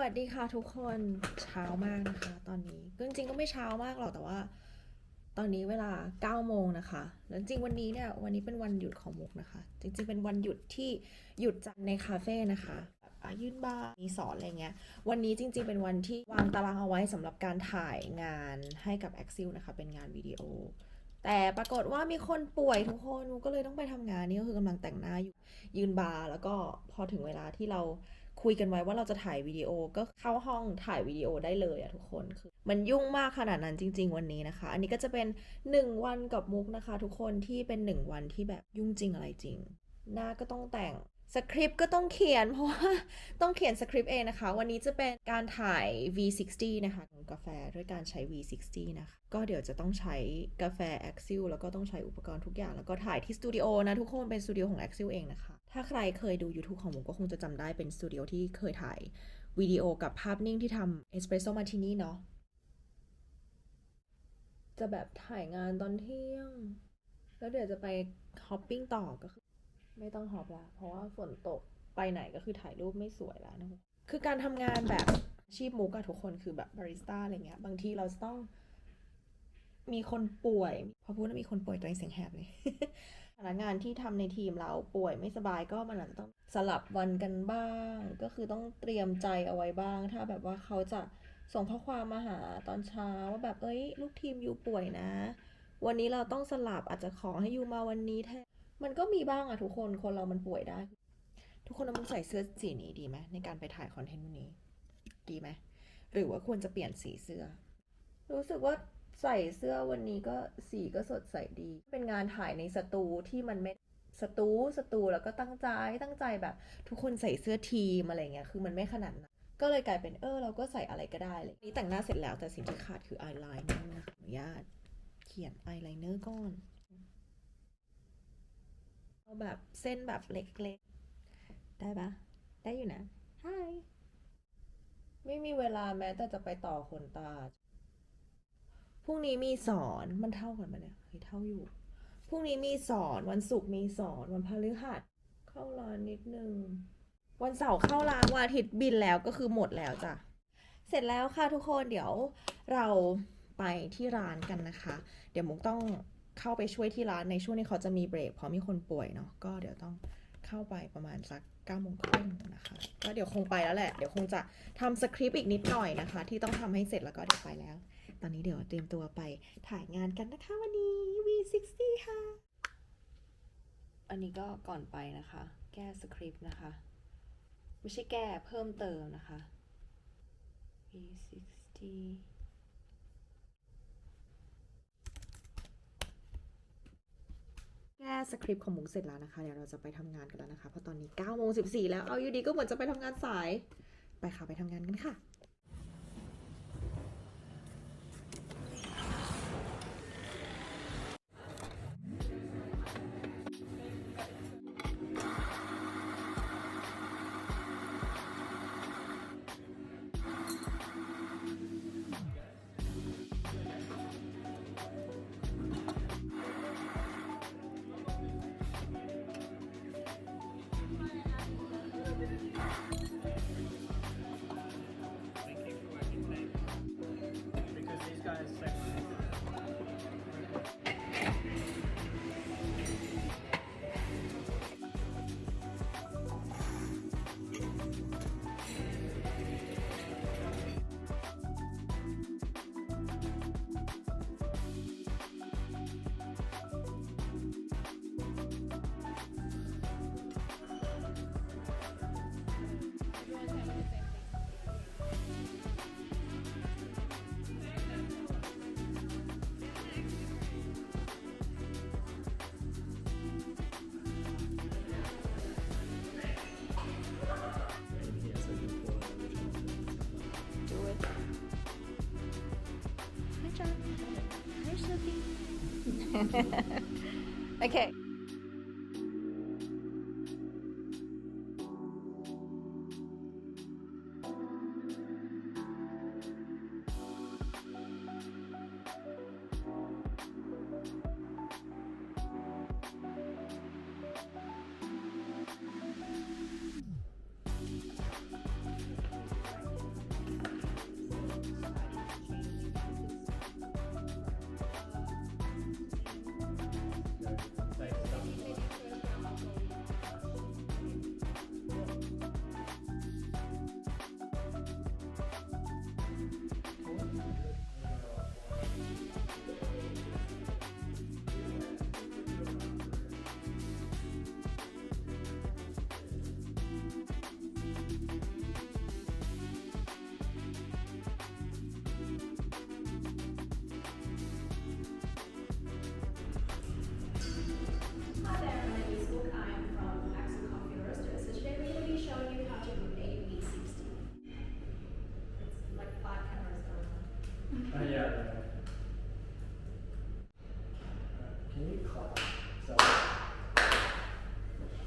วัสดีค่ะทุกคนเช้ามากนะคะ ตอนนี้ก็จริงๆก็ไม่เช้ามากหรอกแต่ว่า ตอนนี้เวลา9โมงนะคะแล้วจริงวันนี้เนี่ยวันนี้เป็นวันหยุดของมุกนะคะ จริงๆเป็นวันหยุดที่หยุดจัดในคาเฟ่นะคะแบบอะยื่นบ้างมีสอนอะไรเงี้ยวันนี้จริง ๆ เป็นวันที่วางตารางเอาไว้สำหรับการถ่ายงานให้กับ a x i l นะคะ เป็นงานวิดีโอ แต่ปรากฏว่ามีคนป่วยทุกคนกก็เลยต้องไปทำงานนี่ก็คือกำลังแต่งหน้าอยู่ยืนบาร์แล้วก็พอถึงเวลาที่เรา คุยกันไว้ว่าเราจะถ่ายวิดีโอก็เข้าห้องถ่ายวิดีโอได้เลยอะทุกคนคือมันยุ่งมากขนาดนั้นจริง ๆ วันนี้นะคะ อันนี้ก็จะเป็น 1 วันกับมุกนะคะ ทุกคนที่เป็น 1 วันที่แบบยุ่งจริงอะไรจริง หน้าก็ต้องแต่งสคริปต์ก็ต้องเขียนเพราะว่าต้องเขียนสคริปต์เองนะคะ วันนี้จะเป็นการถ่าย V60 นะคะของกาแฟด้วยการใช้ V60 นะคะก็เดี๋ยวจะต้องใช้กาแฟ Axil แล้วก็ต้องใช้อุปกรณ์ทุกอย่าง แล้วก็ถ่ายที่สตูดิโอนะทุกคนเป็นสตูดิโอของ Axil เองนะคะ ถ้าใครเคยดู YouTube ของผมก็คงจะจำได้เป็นสตูดิโอที่เคยถ่ายวิดีโอกับภาพนิ่งที่ทำ Espresso Martini เนาะจะแบบถ่ายงานตอนเที่ยง แล้วเดี๋ยวจะไปฮอปปิ้งต่อก็คือไม่ต้องฮอปละเพราะว่าฝนตกไปไหนก็คือถ่ายรูปไม่สวยแล้วนะคือการทำงานแบบอาชีพมุกอะทุกคนคือแบบบาริสต้าอะไรเงี้ย บางทีเราจะต้องมีคนป่วย พอพูดว่ามีคนป่วยตัวเองเสียงแหบเลย พนักงานที่ทำในทีมเราป่วยไม่สบายก็มันอาจจะต้องสลับวันกันบ้าง ก็คือต้องเตรียมใจเอาไว้บ้าง ถ้าแบบว่าเขาจะส่งข้อความมาหาตอนเช้าว่าแบบเอ้ย ลูกทีมอยู่ป่วยนะ วันนี้เราต้องสลับอาจจะขอให้อยู่มาวันนี้แทนมันก็มีบ้างอะทุกคนคนเรามันป่วยได้ ทุกคนเอามึงใส่เสื้อสีนี้ดีไหมในการไปถ่ายคอนเทนต์วันนี้ ดีไหมหรือว่าควรจะเปลี่ยนสีเสื้อ รู้สึกว่า ใส่เสื้อวันนี้ก็สีก็สดใสดี เป็นงานถ่ายในสตูที่มันไม่สตูสตูแล้วก็ตั้งใจตั้งใจแบบ ทุกคนใส่เสื้อทีมอะไรเงี้ยคือมันไม่ขนาดนั้นก็เลยกลายเป็นเออเราก็ใส่อะไรก็ได้เลยนี่แต่งหน้าเสร็จแล้วแต่สิ่งที่ขาดคืออายไลเนอร์นะขออนุญาตเขียนอายไลเนอร์ก่อนเอาแบบเส้นแบบเล็กๆ ได้ปะได้อยู่นะฮายไม่มีเวลาแม้แต่จะไปต่อขนตา พรุ่งนี้มีสอนมันเท่ากันปะเนี่ยเฮ้ยเท่าอยู่ พรุ่งนี้มีสอนวันศุกร์มีสอนวันพฤหัสเข้าร้านนิดนึง วันเสาร์เข้าร้านวันอาทิตย์บินแล้วก็คือหมดแล้วจ้ะ เสร็จแล้วค่ะทุกคนเดี๋ยวเราไปที่ร้านกันนะคะ เดี๋ยวมุกต้องเข้าไปช่วยที่ร้านในช่วงนี้เขาจะมีเบรกเพราะมีคนป่วยเนาะก็เดี๋ยวต้องเข้าไปประมาณสัก 9ก้าโมงครึ่งนะคะก็เดี๋ยวคงไปแล้วแหละ เดี๋ยวคงจะทำสคริปต์อีกนิดหน่อยนะคะ ที่ต้องทำให้เสร็จแล้วก็เดี๋ยวไปแล้ว ตอนนี้เดี๋ยวเตรียมตัวไปถ่ายงานกันนะคะวันนี้ V60 ค่ะ อันนี้ก็ก่อนไปนะคะ แก้สคริปต์นะคะ ไม่ใช่แก้เพิ่มเติมนะคะ V60 แก้สคริปต์ของมุกเสร็จแล้วนะคะ เดี๋ยวเราจะไปทำงานกันแล้วนะคะ เพราะตอนนี้9โมง14แล้ว เอาอยู่ดีก็เหมือนจะไปทำงานสาย ไปค่ะ ไปทำงานกันค่ะ okay.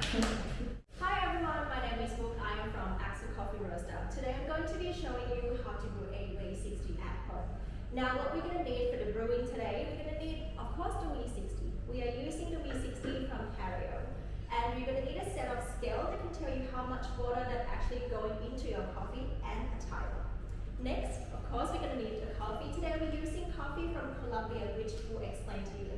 Hi everyone, my name is Book. I am from Axel Coffee Roaster. Today I'm going to be showing you how to brew a V60 at home. Now what we're going to need for the brewing today, we're going to need of course the V60. We are using the V60 from Cario. And we're going to need a set of scale that can tell you how much water that's actually going into your coffee and a timer. Next, of course, we're going to need a coffee. Today we're using coffee from Colombia, which we'll explain to you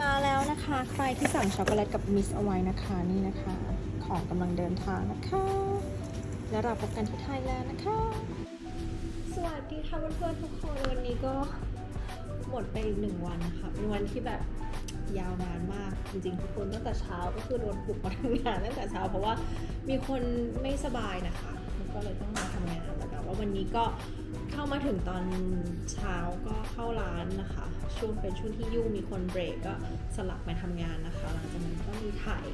มาแล้วนะคะ ใครที่สั่งช็อกโกแลตกับมิสเอาไว้นะคะนี่นะคะ ของกำลังเดินทางนะคะ แล้วเราพบกันที่ไทยแล้วนะคะ สวัสดีค่ะเพื่อนๆทุกคนวันนี้ก็หมดไปอีกหนึ่งวันนะคะเป็นวันที่แบบยาวนานมากจริงๆทุกคนตั้งแต่เช้าก็คือโดนปลุกมาทำงานตั้งแต่เช้าเพราะว่ามีคนไม่สบายนะคะก็เลยต้องมาทำงานแต่ว่าวันนี้ก็ามาถึงตอนเช้าก็เข้าร้านนะคะ ช่วงเป็นช่วงที่ยุ่งมีคนเบรกก็สลับมาทำงานนะคะ หลังจากนั้นก็มีถ่าย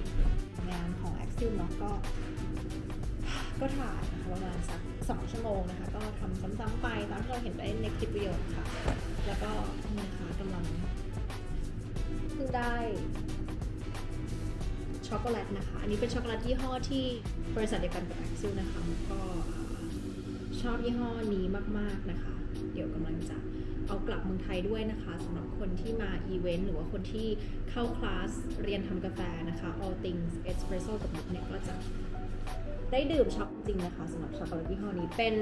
งานของ a x i l เนาะก็ ก็ถ่ายนะคะประมาณสักสองชั่วโมงนะคะ ก็ทำซ้ำๆไปตามที่เราเห็นได้ในคลิปวิดีโอค่ะ แล้วก็นี่นะคะกำลังเพิ่งได้ช็อกโกแลตนะคะ อันนี้เป็นช็อกโกแลตยี่ห้อที่บริษัทเดียวกันกับ a x i l นะคะก็ ชอบยี่ห้อนี้มากๆนะคะ เดี๋ยวกำลังจะเอากลับเมืองไทยด้วยนะคะสำหรับคนที่มาอีเวนต์หรือว่าคนที่เข้าคลาสเรียนทำกาแฟนะคะ All Things Espresso กับมุกเนี่ยก็จะได้ดื่มช็อกจริงนะคะสำหรับช็อกโกแลตยี่ห้อนี้เป็น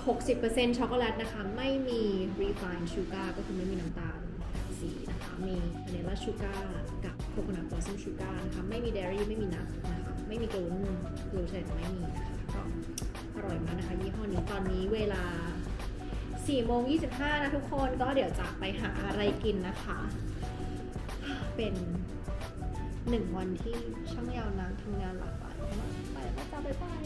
60%ช็อกโกแลตนะคะ ไม่มี refined sugar ก็คือไม่มีน้ำตาลสีนะคะ มี vanilla sugar กับ coconut blossom sugar นะคะ ไม่มี dairy ไม่มีนัทนะคะ ไม่มีกลูเตนกลูเตนไม่มีนะคะก็ อร่อยมากนะคะยี่ห้อนี้ตอนนี้เวลา4โมง25นะทุกคนก็เดี๋ยวจะไปหาอะไรกินนะคะ เป็นหนึ่งวันที่ช่างยาวนานทำงานหลากหลายมากไปแล้วจ้าบ๊ายบาย